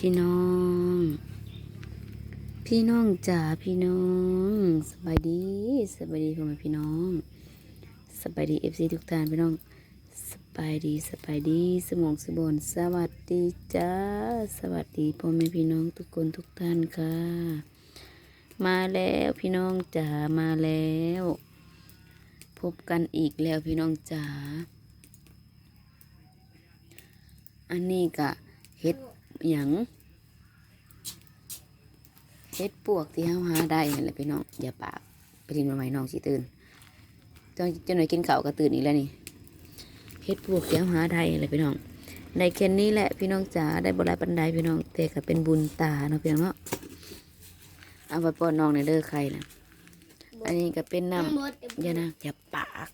พี่น้อง พี่น้องจ๋าพี่น้องสบายดีสบายดีพ่อแม่พี่น้องสบายดีเอฟซีทุกท่านพี่น้องสบายดีสบายดีสมองสบอนสวัสดีจ้าสวัสดีพ่อแม่พี่น้องทุกคนทุกท่านค่ะ มาแล้วพี่น้องจ๋ามาแล้ว พบกันอีกแล้วพี่น้องจ๋าอันนี้กะเฮ็ด หยังเฮ็ดปวกที่เฮาหาได้นั่นแหละพี่น้องอย่าปากไปดินมาใหม่น้องสิตื่นจนจนหน่อยกินข้าวก็ตื่นอีกแล้วนี่เฮ็ดปวกที่เฮาหาได้นั่นแหละพี่น้องได้แค่นี้แหละพี่น้องจ๋าได้บ่หลายปานใดพี่น้องแต่ก็เป็นบุญตาเนาะพี่น้องเนาะเอาไปป้อนน้องในเด้อใครนะอันนี้ก็เป็นน้ำยานางอย่าปาก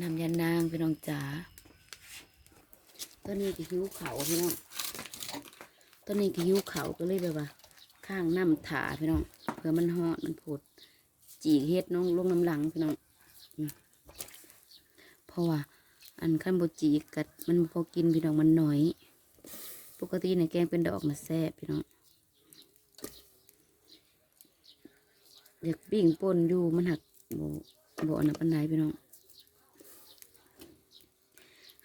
น้ำยานางพี่น้องจ๋าตัวนี้ก็หิวเขาพี่น้อง ตัวนี้ก็หิวเขาก็เลยแบบว่า ข้างน้ำถาพี่น้องเพื่อมันหอดมันผุดจีกเฮ็ดน้องลงน้ำหลังพี่น้องเพราะว่า อันขั้นบจีกัดมันพอกินพี่น้องมันหน้อย ปกติในแกงเป็นดอกนะแซ่บพี่น้องอยากปิ้งป่นอยู่มันหักโบโบอันนั้นปันไดพี่น้อง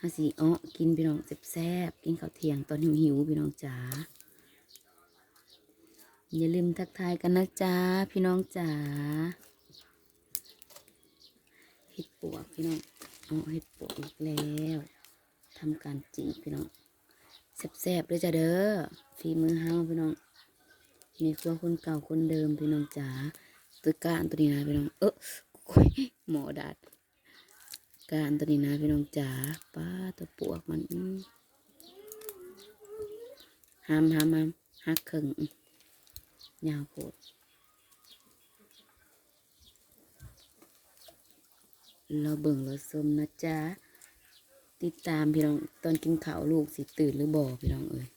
ฮาสีอ้อกินพี่น้องแซ่บๆกินข้าวเที่ยงตอนหิวหิวพี่น้องจ๋าอย่าลืมทักทายกันนะจ๊ะพี่น้องจ๋าเห็ดปวกพี่น้องอาเห็ดปวกอีกแล้วทำการจีบพี่น้องแซ่บๆเลยจ้ะเด้อฝีมือเฮาพี่น้องมีครัวคนเก่าคนเดิมพี่น้องจ๋าตัวการตัวนี้นะพี่น้องเออหมอดัด การตัวนี้นะพี่น้องจ๋าป้าตัวปวกมันห้ามห้ามห้ามหักครึ่งยาวโพดเราเบิ่งเราสมนะจ๊ะติดตามพี่น้องตอนกินข้าวลูกสิตื่นหรือบ่พี่น้องเอ้ย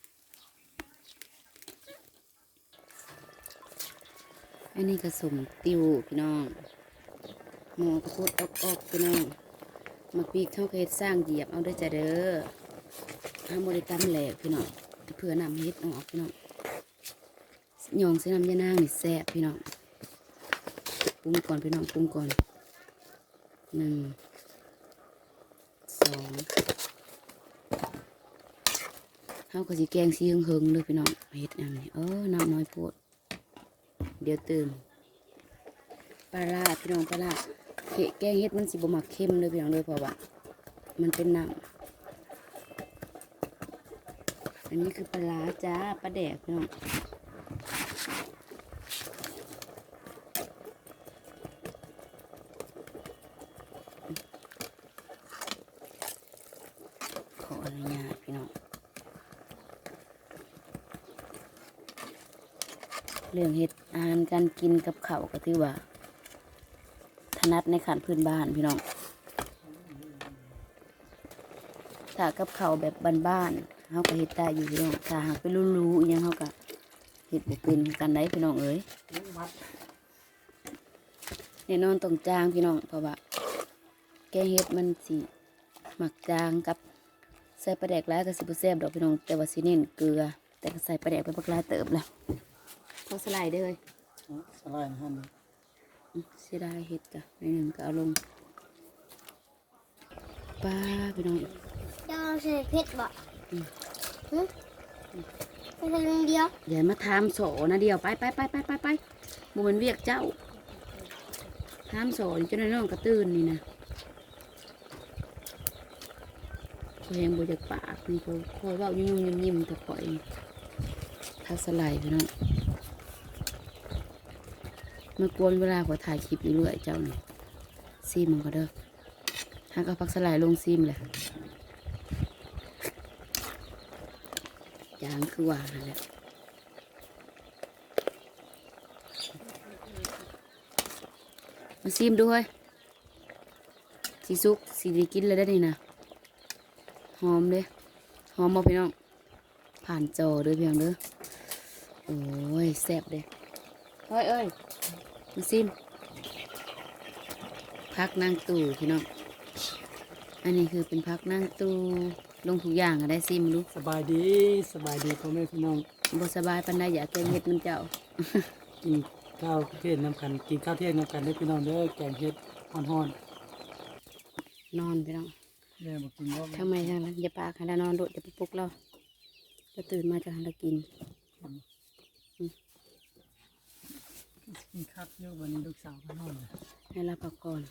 อันนี้ก็สมติวพี่น้องหมอกระพุดออกออกๆพี่น้อง มาปีกเข้าเคยสร้างเหยียบเอาได้จ้ะเด้อห้ามบริกรรมแหลกพี่น้องเพื่อนำเฮ็ดออกพี่น้องยองเส้นน้ำยานางนี่แซ่บพี่น้องปรุงก่อนพี่น้องปรุงก่อนหนึ่งสองเฮาก็สิแกงสีเฮิงๆเลยพี่น้องเฮ็ดอันนี้เออน้ำน้อยโพดเดี๋ยวตื่นปลาร้าพี่น้องปลาร้า แกงเฮ็ดมันสิบ่มักเค็มเลยพี่น้องเลยเพราะว่ามันเป็นน้ำอันนี้คือปลาจ้าปลาแดกพี่น้องขออนุญาตพี่น้องเรื่องเห็ดอาหารการกินกับเขาก็ถือว่า ถนัดในขันพื้นบ้านพี่น้องถ้ากับเขาแบบบ้านๆเขาก็เห็ดได้อยู่พี่น้องถ้าหากไปรู้ๆอหยังเขาก็เห็ดบุเป็นกันได้พี่น้องเอ้ยแน่นอนต้องจางพี่น้องเพราะว่าแกงเห็ดมันสีหมักจางกับใส่ปลาแดกแล้วก็สิบแซ่บดอกพี่น้อง แต่ว่าสิเน้นเกลือ แต่ก็ใส่ปลาแดกไปบักหลาเติบแล้วพอสไลด์เด้เลยสลายนะฮะนี่อื้อ เสียดายเห็ดจ้ะในหนึ่งก็เอาลงป้าพี่น้องเจ้าใส่เพชรบ่หึไม่ใช่เรื่องเดียวอย่ามาทามโสนะเดียวไปไปไปไปไปไปโมมันเวียกเจ้าทามโสนี่เจ้าน้องกระตื่นนี่นะคอยยังบจากปากนี่เขาคอยเว่ายุ่งๆยิ้มๆแต่คอยทักสไลด์พี่น้อง มากวนเวลาขอถ่ายคลิปอยู่เรื่อยเจ้านี่ซีมมันก็เด้อหากเอาพักสลายลงซีมเลยยางคือว่านั่นแหละมาซีมด้วยสีซุกสีดีกินเลยได้นี่นะหอมเลยหอมบ่พี่น้อง ผ่านจอเด้อพี่น้องเด้อโอ้ยแซ่บเด้เอ้ยเอ้ย มาซิมพักนั่งตู่พี่น้อง อันนี้คือเป็นพักนั่งตู่ลงทุกอย่างก็ได้ซิมลูกสบายดีสบายดีพ่อแม่พี่น้องบ่สบายปานใดอยากแกงเฮ็ดน้ำเจ้า กินข้าวเที่ยงน้ำกันกินข้าวเที่ยงน้ำกันได้อพี่น้องเด้อแกงเห็ดฮ้อนนอนพี่น้องๆแม่บอกกินว่าทำไมทางนั้นอย่าปากให้เรานอนโดดจะไปปลุกเราจะตื่นมาจะหันเรากิน กินข้าวเยอะวันนี้ลูกสาวก็นอนเลยให้เราพักก่อน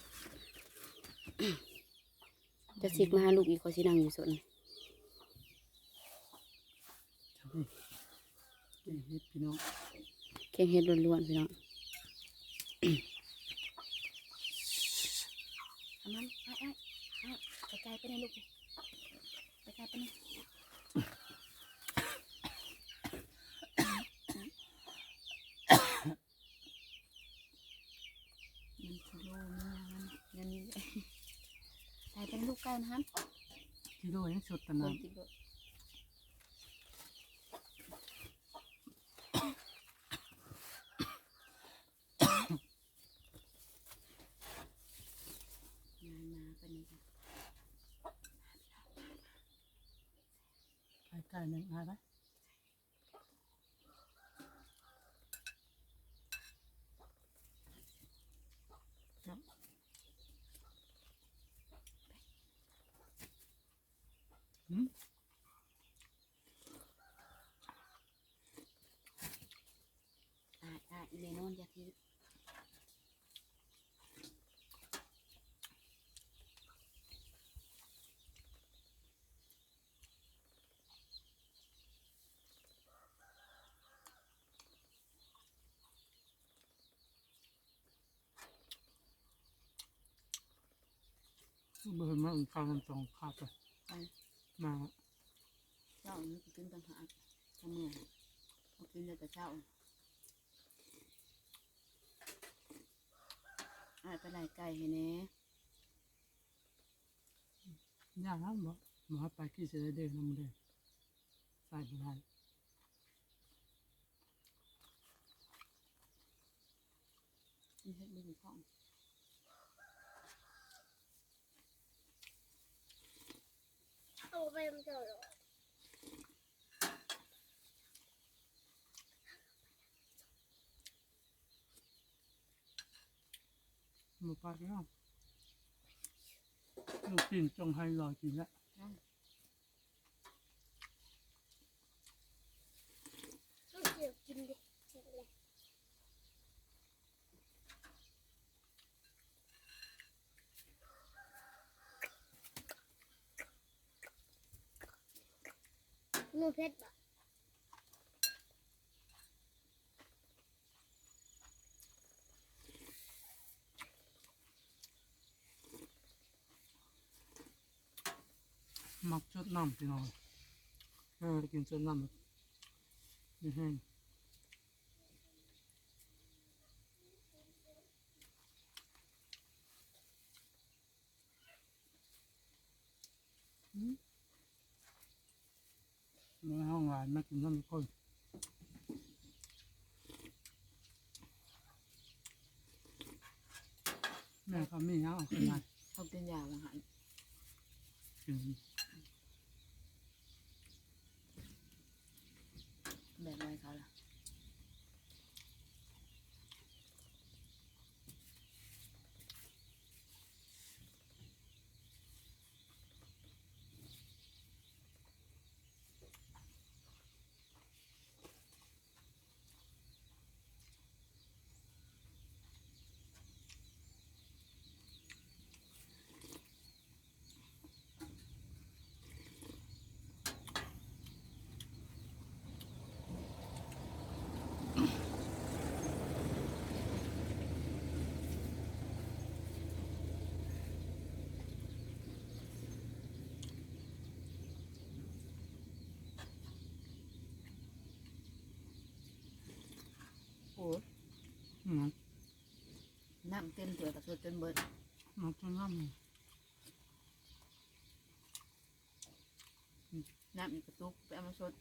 จะสิกมาหาลูกอีกคนสินั่งอยู่สนครับนี่แกงเห็ดพี่น้องแกงเฮ็ดล้วนๆพี่น้องทำมันไอ้ไอ้ไอ้ไกลๆไปไหนลูกไกลๆไปไหนมันสโลว์มันยังมันยังไกลเป็นลูกไก่นะครับ กิโลยังสดตะคนนานติดรถมามาปานนี้ค่ะใกล้ๆนี่มาไหม อ่าอ่าอีเลนอนอยาทีเบิ่งมาอุ่นข้าวน้ำสองข้าวไปไปมาเจ้านี่กินต่างหากทำเมื่อเอากินเลยแต่เจ้า อ่าไปไหนไก่ให้แหน่ย่างครับบ่หมอไปกี่เสยเด้อน้ำเด้อใส่ไปได้กินเฮ็ดมือของเอาไปมันจะหรอ หมูปลาแล้วลูกกินจงให้รอกินแล้วต้องเกี่ยวกินดิเสร็จเลยหนูเพชรบ่ มักชดน้ำพี่น้องเออกินชดน้ำแบบนี่แห้งอืมในห้องหลานมากินน้ำทุกคนแม่เขาไม่เอาเอาขึ้นมาเขากินยาบางหัน อืมน้ำเต็มถ้วยกับสดจนเบิดมักชดน้ำเลยน้ำอีกกระตุกไปเอามาสด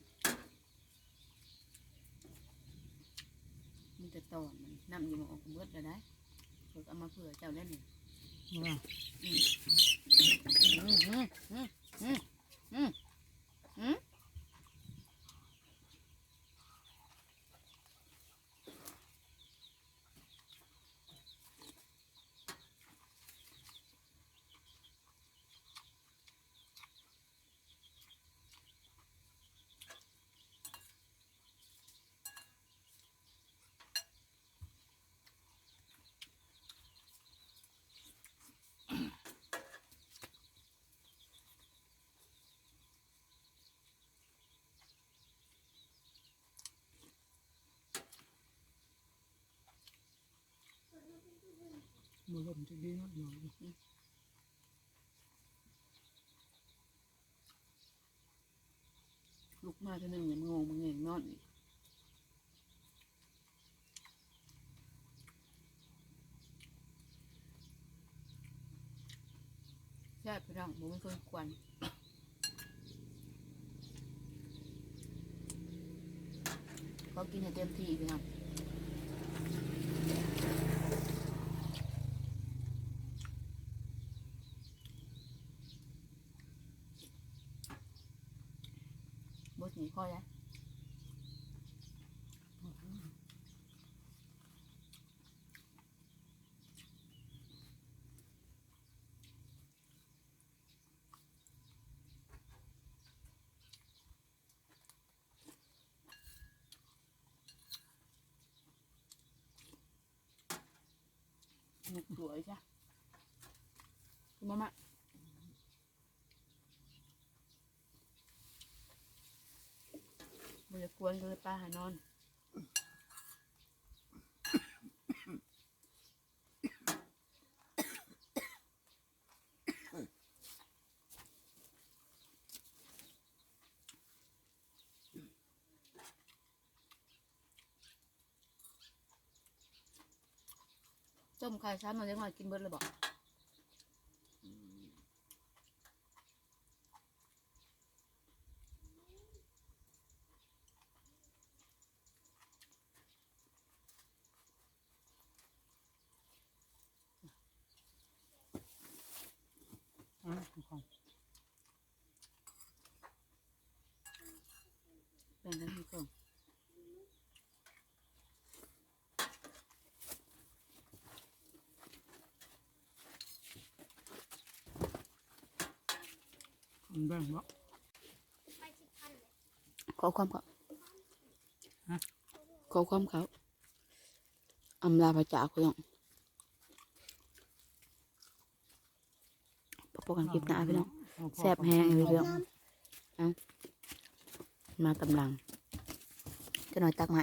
มันจะต่อมันน้ำอยู่มาออกเบิดแล้วได้เขาก็เอามาเผื่อเจ้าเล่นนี่ว่าอืมอืมอืมอืมอืมอืม มือลมจะดีเนาะหน่อยลุกมาเทีหนึ่งเนี่ยมึงงงมึงเองนอนอีกแซ่บพี่น้องมึงไม่เคยควันเขากินให้เต็มที่พี่น้องบ หนีข้อแล้วหนุกสวยจ้ะคุณมามะบริก วนก็เลยป้าหานอน ต้มไข่ซ้ำมาเล็กน้อยกินเบิดเลยบอก อะของแบ่งกันที่ก่อนมันแบ่งบ่ไปสิพันเลยขอความเขาฮะขอความเขาอำลาพระจากพี่น้องพบ กันคลิปหน้าพี่น้องแซ่บแห้งเลยพี่น้องมาตำลังจะหน่อยตักมา